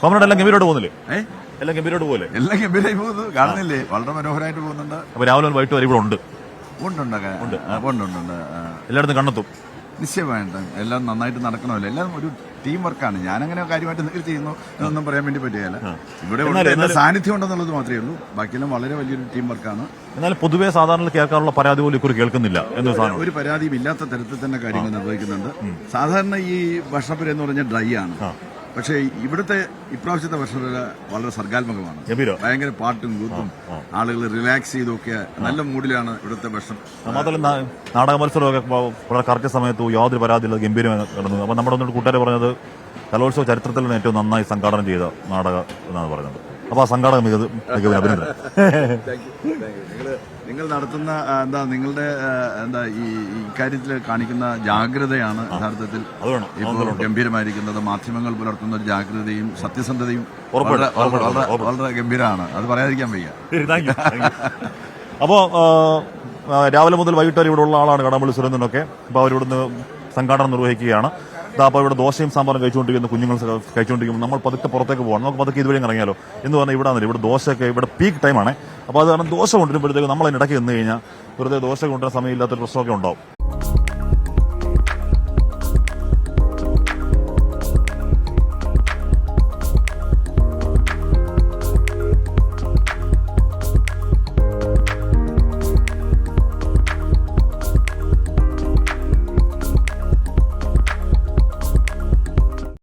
Comrade എല്ലാം ഗംഭീരോട് പോകുന്നില്ലേ? എല്ലാം ഗംഭീരോട് പോലെ എല്ലാം ഗംഭീരായി പോകുന്നു. കാണുന്നില്ലേ? വളരെ മനോഹരമായിട്ട് പോകുന്നുണ്ട്. അപ്പൊ രാവിലെ വൈകിട്ട് വരെ ഇവിടെ ഉണ്ട്. ഉണ്ടുണ്ട്. എല്ലായിടത്തും കണ്ടെത്തും. നിശ്ചയമായിട്ടും. എല്ലാം നന്നായിട്ട് നടക്കണമല്ലോ. എല്ലാം ഒരു ടീം വർക്കാണ് ഞാനങ്ങനെ കാര്യമായിട്ട് എന്തെങ്കിലും ചെയ്യുന്നു എന്നൊന്നും പറയാൻ വേണ്ടി പറ്റുകയില്ല. ഇവിടെ സാന്നിധ്യം ഉണ്ടെന്നുള്ളത് മാത്രമേ ഉള്ളൂ. ബാക്കിയെല്ലാം വളരെ വലിയൊരു ടീം വർക്കാണ് എന്നാൽ പൊതുവെ സാധാരണ കേൾക്കാനുള്ള പരാതി പോലും ഇക്കുറി കേൾക്കുന്നില്ല ഒരു പരാതിയും ഇല്ലാത്ത തരത്തിൽ തന്നെ കാര്യങ്ങൾ നിർവഹിക്കുന്നുണ്ട്. സാധാരണ ഈ ഭക്ഷണപ്പുര എന്ന് പറഞ്ഞാൽ ഡ്രൈ ആണ്. പക്ഷേ ഇവിടുത്തെ ഇപ്രാവശ്യത്തെ വർഷം വളരെ സർഗാത്മകമാണ്. ഭയങ്കര പാട്ടും കൂത്തും ആളുകൾ റിലാക്സ് ചെയ്തൊക്കെ നല്ല മൂഡിലാണ് ഇവിടുത്തെ വർഷം മാത്രമല്ല നാടക മത്സരമൊക്കെ വളരെ കറക്റ്റ് സമയത്ത് യാതൊരു പരാതിയില്ല ഗംഭീരമായി നടന്നു അപ്പൊ നമ്മുടെ ഒന്നൊരു കൂട്ടുകാരെ പറഞ്ഞത് കലോത്സവ ചരിത്രത്തിൽ ഏറ്റവും നന്നായി സംഘാടനം ചെയ്ത നാടകം എന്നാണ് പറഞ്ഞത് അപ്പൊ ആ സംഘാടക മികവ് മികവിന് അഭിനന്ദനം. നിങ്ങൾ നടത്തുന്ന എന്താ നിങ്ങളുടെ എന്താ ഈ ഇക്കാര്യത്തിൽ കാണിക്കുന്ന ജാഗ്രതയാണ് യഥാർത്ഥത്തിൽ ഇപ്പോൾ ഗംഭീരമായിരിക്കുന്നത്. മാധ്യമങ്ങൾ പുലർത്തുന്ന ഒരു ജാഗ്രതയും സത്യസന്ധതയും വളരെ- വളരെ- ഗംഭീരമാണ്. അത് പറയാതിരിക്കാൻ വയ്യ. അപ്പോ അപ്പോൾ രാവിലെ മുതൽ വൈകിട്ട് വരെ ഇവിടെ ഉള്ള ആളാണ് കടമ്പള്ളി സുരേന്ദ്രനൊക്കെ. അപ്പോൾ അവരിവിടുന്ന് സംഘാടനം നിർവഹിക്കുകയാണ്. അപ്പോൾ ഇവിടെ ദോശയും സാമ്പാറും കഴിച്ചുകൊണ്ടിരിക്കുന്ന കുഞ്ഞുങ്ങൾ കഴിച്ചുകൊണ്ടിരിക്കുമ്പോൾ നമ്മൾ പതുക്കെ പുറത്തേക്ക് പോകണം. നമുക്ക് പതുക്കെ ഇതുവരെയും ഇറങ്ങിയാലോ? എന്ന് പറഞ്ഞാൽ ഇവിടെ ആണല്ലോ ഇവിടെ ദോശയൊക്കെ ഇവിടെ പീക്ക് ടൈമാണ് അപ്പോൾ അത് കാരണം ദോശ കൊണ്ടുവരുമ്പോഴത്തേക്ക് നമ്മൾ അതിനിടയ്ക്ക് നിന്ന് കഴിഞ്ഞാൽ വെറുതെ ദോശ കൊണ്ടുവരുന്ന സമയമില്ലാത്തൊരു പ്രശ്നമൊക്കെ ഉണ്ടാവും.